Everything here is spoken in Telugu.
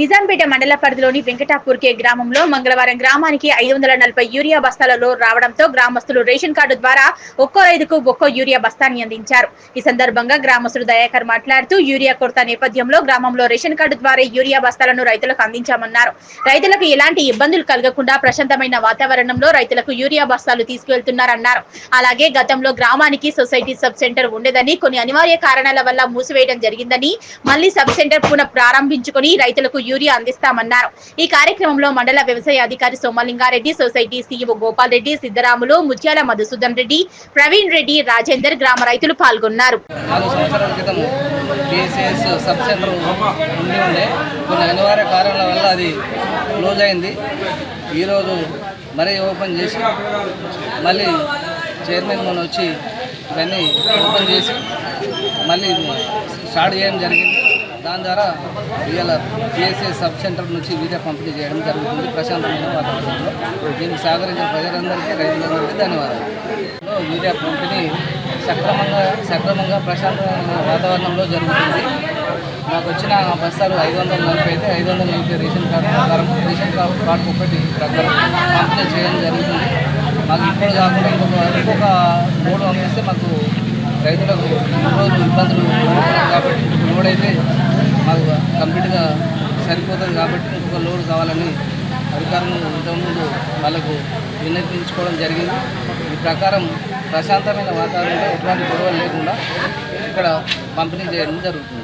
నిజాంపేట మండల పరిధిలోని వెంకటాపూర్ కే గ్రామంలో మంగళవారం గ్రామానికి ఐదు వందల నలభై యూరియా బస్తాలలో రావడంతో గ్రామస్తులు రేషన్ కార్డు ద్వారా ఒక్కో రైతుకు ఒక్కో యూరియా బస్తాని అందించారు. ఈ సందర్భంగా గ్రామస్తుడు దయాకర్ మాట్లాడుతూ యూరియా కొరత నేపథ్యంలో గ్రామంలో రేషన్ కార్డు ద్వారా యూరియా బస్తాలను రైతులకు అందించామన్నారు. రైతులకు ఎలాంటి ఇబ్బందులు కలగకుండా ప్రశాంతమైన వాతావరణంలో రైతులకు యూరియా బస్తాలు తీసుకువెళ్తున్నారన్నారు. అలాగే గతంలో గ్రామానికి సొసైటీ సబ్ సెంటర్ ఉండేదని కొన్ని అనివార్య కారణాల వల్ల మూసివేయడం జరిగిందని మళ్ళీ సబ్ సెంటర్ పునః ప్రారంభించుకొని రైతులకు యూరియా అందిస్తామన్నారు. ఈ కార్యక్రమంలో మండల వ్యవసాయ అధికారి సోమలింగారెడ్డి సొసైటీ సీఈఓ గోపాల్ రెడ్డి సిద్దరాములు ముత్యాల మధుసూదన్ రెడ్డి ప్రవీణ్ రెడ్డి రాజేందర్ గ్రామ రైతులు పాల్గొన్నారు. నాలుగు సబ్ సెంటర్ ఉండి ఉండే కొన్ని అనివార్య కారణాల వల్ల అది క్లోజ్ అయింది. ఈరోజు మరీ ఓపెన్ చేసి మళ్ళీ చైర్మన్ మన వచ్చి ఇవన్నీ ఓపెన్ చేసి మళ్ళీ స్టార్ట్ చేయడం జరిగింది. దాని ద్వారా ఇవాళ పిఎస్ఎస్ సబ్ సెంటర్ నుంచి వీడియో పంపిణీ చేయడం జరుగుతుంది ప్రశాంతమైన వాతావరణంలో. దీనికి సహకరించిన ప్రజలందరికీ రైతులందరికీ ధన్యవాదాలు. వీడియో పంపిణీ సక్రమంగా సక్రమంగా ప్రశాంతమైన వాతావరణంలో జరుగుతుంది. మాకు వచ్చిన బస్తాలు ఐదు వందల నలభై అయితే ఐదు వందల నలభై రేషన్ కార్డు ప్రకారం రేషన్ కార్డు కార్డు ఒకటి ప్రకారం పంపిణీ చేయడం జరుగుతుంది. మాకు ఇప్పుడు కాకుండా ఇంకొక ఇంకొక మూడు పంపిస్తే మాకు రైతులకు రోజు ఇబ్బందులు కాబట్టి లోడ్ అయితే మాకు కంప్లీట్గా సరిపోతుంది కాబట్టి ఇంకొక లోడ్ కావాలని అధికారులు ఇంతకుముందు వాళ్ళకు విన్నపించుకోవడం జరిగింది. ఈ ప్రకారం ప్రశాంతమైన వాతావరణంలో ఎటువంటి గొడవలు లేకుండా ఇక్కడ పంపిణీ చేయడం జరుగుతుంది.